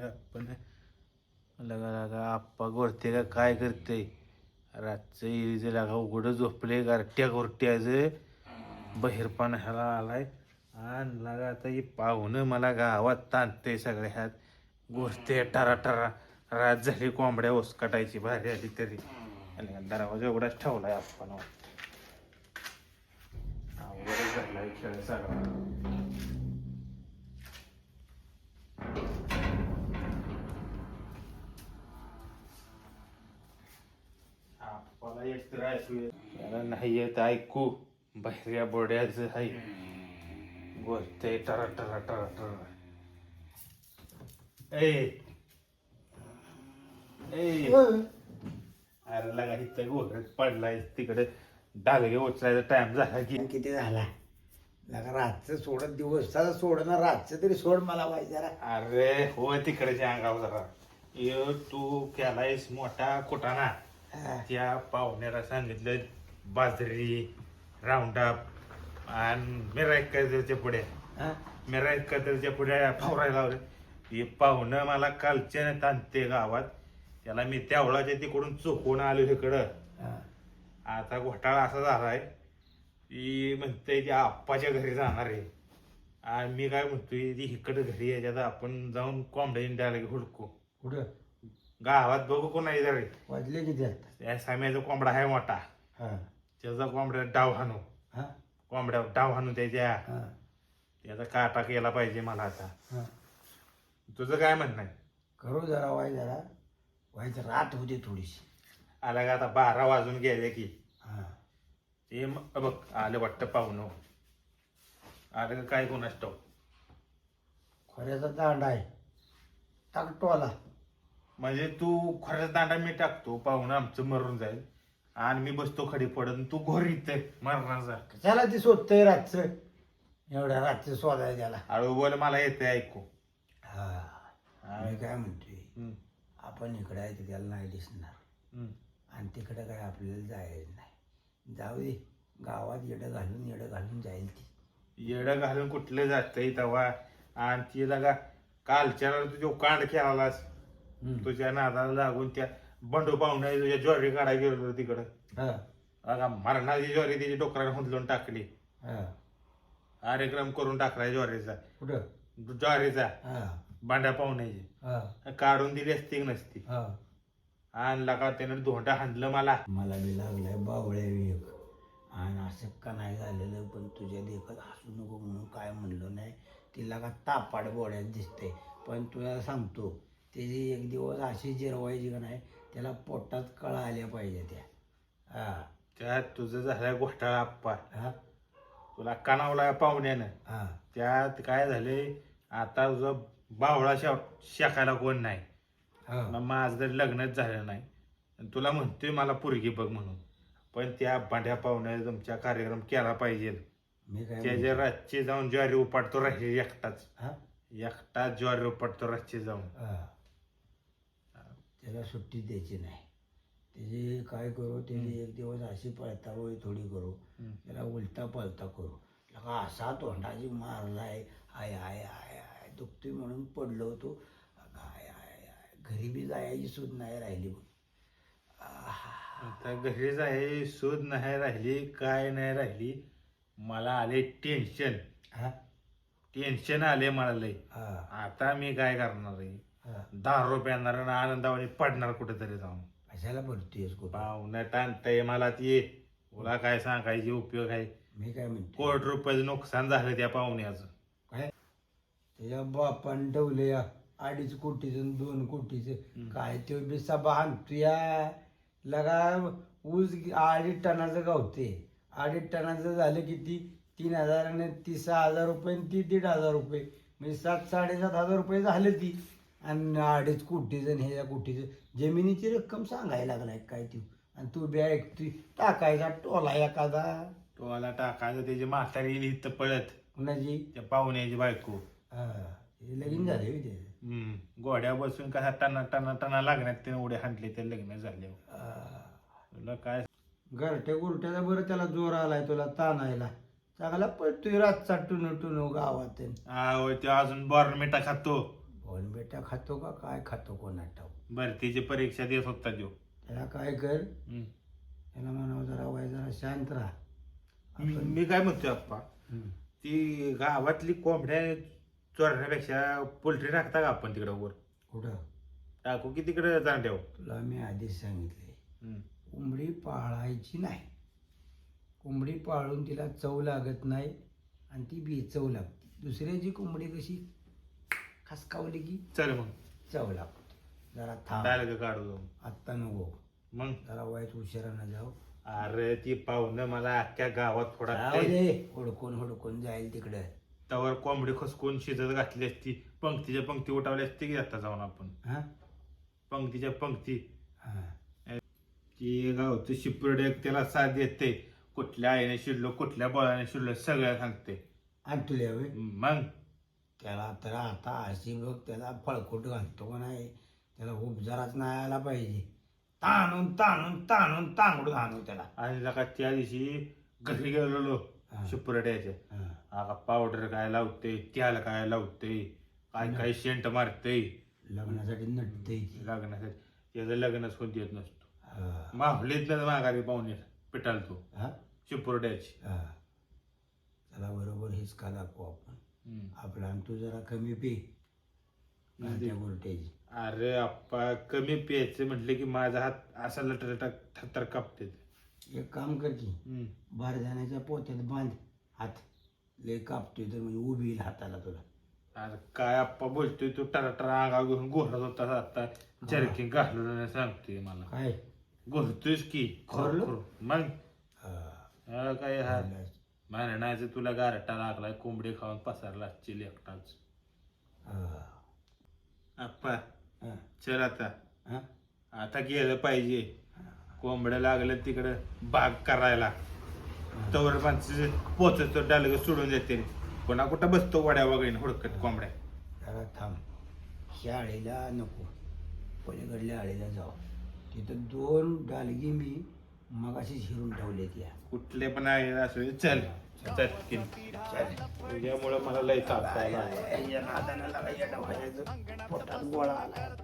आपण लगा लगा आप्पा गोरते का? काय करते रातचं इरीचं लागा उघडं झोपले गारट्या गोरट्याचं बहिरपण ह्याला आलाय. आणि लगा आता ही पाहुणं मला गावात ताणते ह्यात गोष्टी टरा टरा. रात झाली कोंबड्या ओसकाटायची भारी आली तरी. आणि दरवाजा एवढाच ठेवलाय आपण. झालाय खेळ सगळा. आप्पाला एक तर नाही येत ऐकू. बाहेर बोड्याच आहे. गोष्ट टरा टरा टरा टरा. ए ए अरे लगा इथं गोगरत पडलाय तिकडे डालगे उचलायचा टाइम झाला की. आणि किती झाला? लगा रातचं सोडत दिवसाचं सोड ना रातचं तरी सोड मला पाहिजे जरा. अरे हो तिकडच्या अंगावर जरा. यो तू केलायस मोठा कुटाणा. हा. त्या पाहुण्याला सांगितलं बाजरी राऊंडअप आणि मिराईक कदरच्या पुढे. हा? कदरच्या पुढे फावरायला लावले. हे पाहुणं मला कालच्या ताणते गावात. त्याला मी त्यावळाच्या तिकडून चुकून आलो इकडं. आता घोटाळा असा झालाय की म्हणते की आप्पाच्या घरी जाणार आहे. आणि मी काय म्हणतोय ती इकडं घरी याच्यात आपण जाऊन कोंबड्या इंडियाला हुडकू. कुठं? गावात बघू कोण आहे रे वाजले किती आता त्या साम्याचा कोंबडा आहे मोठा. हा. त्याचा कोंबड्या डाव हाणू. हा? कोंबड्या डाव हाणू त्याच्या. हा. त्याचा काटा केला पाहिजे मला आता. हा. तुझं काय म्हणणं आहे? करू जरा वाय जरा. व्हायचं रात होती थोडीशी. आला का आता बारा वाजून गेले की. हा. ते बघ आलं वाटतं पाहुणं. आलं का काय कोणास ठाऊक? खोऱ्याचा दांडा आहे. टाकतो आला. म्हणजे तू खरंच दांडा मी टाकतो पाहुणं आमचं मरून जाईल. आणि मी बसतो खडी पडत तू घोर इथे मरणाचा कशाला ती शोधतंय रातचं? एवढ्या रातचं शोधाय त्याला. हळू बोल मला येते ऐकू. मी काय म्हणतोय? आपण इकडे आहे त्याला नाही दिसणार. आणि तिकडे काय आपल्याला जायचं नाही. जाऊ दे. गावात येडं घालून येडं घालून जाईल ती. येडं घालून कुठलं जातंय तेव्हा आणि ती लगा कालच्या तुझ्या कांड खेळालास तुझ्या नादाला लागून त्या बंडू पाहुण्या तुझ्या ज्वारी काढायला गेलो तिकडं. हा. अगा मरणाची ज्वारी तिची डोकराने हुंदलून टाकली. हा. कार्यक्रम करून टाकला ज्वारीचा. कुठं? ज्वारीचा. हा. बांड्या पाहुण्याची. हा. काढून दिली असती की नसती? हा. आणला का त्यानं धोंडा हाणलं मला? मला बी लागलाय बावळ्या विवेक आणि असं का नाही झालेलं पण तुझ्या देखत हसू नको म्हणून काय म्हणलं नाही. तिला का तापाड बोड्यात दिसते पण तुला सांगतो त्याची एक दिवस अशी जिरवायची का नाही त्याला पोटात कळा आल्या पाहिजे त्या. हा. त्यात तुझं झालं घोटाळा आप्पा हा? तुला कानावला पाहुण्यानं. हा. त्यात काय झाले आता तुझं बावळा शा शाखायला कोण नाही. हा. मग माझं तर लग्नच झालं नाही. आणि तुला म्हणतोय मला पोरगी बघ म्हणून. पण त्या बांड्या पाहुण्याने तुमच्या कार्यक्रम केला पाहिजे. मी काय त्याच्या रातची जाऊन ज्वारी उपाडतो राहील एकटाच. हा? एकटाच ज्वारी उपाडतो रातची जाऊन. हा. त्याला सुट्टी द्यायची नाही. त्याची काय करू त्याची एक दिवस अशी पळतावळी थोडी करू. त्याला उलटा पळता करू. असा तोंडाची मारलाय आय आय आय आय दुखतोय म्हणून पडलो होतो. घरी बी जायची सुद्धा नाही राहिली बघ. आता घरीच आहे शोध नाही राहिली काय नाही राहिली. मला आले टेन्शन हा? टेन्शन आले मला लय. हा. आता मी काय करणार आहे? हा. दहा रुपये आणणार आणि आनंदावाने पडणार कुठेतरी जाऊन. कशाला भरतीयस कुठं पाहुणं टाणतंय मला ती. तुला काय सांगायची उपयोग आहे? मी काय म्हणतो कोटी रुपयाचं नुकसान झालं त्या पाहुण्याचं. त्याच्या बापान ठेवले या अडीच कोटीचं दोन कोटीचं. काय ते बी सभा आणतो या लगा ऊस अडीच टनाचं गावते अडीच टनाचं झालं किती? तीन हजार आणि ती सहा हजार रुपये आणि ती दीड हजार रुपये. म्हणजे सात साडेसात हजार रुपये झाले ती. आणि अडीच कोटीचं ह्याच्या कोटीचं. जमिनीची रक्कम सांगायला लागलाय काय ती आणि तू बी ऐकती टाकायचा टोला एखादा. टोला टाकायचं. त्याची म्हातारी इथं पळत. कुणाची? त्या पाहुण्याची बायको. लगीन झाले हम्म. गोड्या बसून कसा टना टना टना लागण्यात ते उड्या हाणले ते लग्न झाले तुला काय? घरट्या गुरट्याचा बरं त्याला जोर आलाय तुला ताणायला. चांगला पळतोय रातचा टुनू टुनू गावात. ते अजून बॉर्नमिटा खातो. बोल बेटा खातो का? काय खातो कोणा ठाऊ भरतीची परीक्षा देत होता देव त्याला काय कर? त्याला म्हणावं जरा वय जरा शांत राहा. मी काय म्हणतोय अप्पा हम्म. ती गावातली कोंबड्या चोरण्यापेक्षा पोल्ट्री टाकता का आपण तिकडे वर? कुठं? टाकू की तिकडे जाणट्याव तुला मी आधीच सांगितले कोंबडी पाळायची नाही. कोंबडी पाळून तिला चव लागत नाही आणि ती बी चव लागते. दुसऱ्याची कोंबडी कशी खसकावली की चल मग. चव लागते. जरा थांब. काढू आत्ता नको. मग? जरा वाईट उशिरानं जाऊ. अरे ती पाहुणं मला अख्ख्या गावात थोडा जाऊ दे. हुडकून हुडकून जाईल तिकडं. तवर कोंबडी खसकून शिजत घातली असती पंक्तीच्या पंक्ती उठावली असती की आता जाऊन आपण? हा? पंक्तीच्या पंक्ती. हा. ती गावचं शिपरडे त्याला साथ देते. कुठल्या आईने शिरलो कुठल्या बळाने शिरलो सगळं सांगते. आणि तुला होय? मग? त्याला तर आता अशी बघ त्याला फळकुट घालतो का नाही? त्याला उपजाराच नाही आला पाहिजे. ताणून ताणून ताणून तांगडून आणू त्याला. आणि लका त्या दिवशी घरी गेलेलो हा. शिपरड्याच्या. हा. आगा पावडर काय लावते त्याला काय लावते काय काय शेंट मारते. लग्नासाठी नटते लग्नासाठी. त्याचं लग्नच होत येत नसतो. हा. माहुलीतलं माघारी पाहुणे पिटाल तो हा? चिपुरड्याची. हा. त्याला बरोबर हेच का दाखवू आपण? आपला आणि तू जरा कमी पी. त्या गोरट्याची अरे आप्पा कमी प्यायचं म्हटलं की माझा हात असा लटर थत्तर कापते. एक काम कर की बारदाण्याच्या पोत्यात बांध हात. लय कापतोय तर म्हणजे उभी येईल हाताला तुला. अरे काय आप्पा बोलतोय तू? टरा टरा अंगाव घेऊन घोरत होता आता. जर्किंग घालून सांगतोय मला. काय? घोरतोयस की? घोरलो? मग? हा. काय हा? म्हणण्याचं तुला गारटा लागलाय कोंबडी खाऊन पसारला चिल एकटाच. हा. आप्पा हा. चल आता. हा? आता गेलं पाहिजे. कोंबड्या लागलं तिकडं बाग करायला. तवर माणसं पोचत डालग सोडून देते. कोणा कुठं बसतो वड्या वगैरे हुडकत कोंबड्या. जरा थांब. शाळेला नको. पलीकडल्या आळीला जाऊ. तिथं दोन डालगी मी मगाशी शिरून ठेवलेत या. कुठले पण आहे असं चल. चल. की. तुझ्यामुळं मला लय या. पोटात गोळा आला.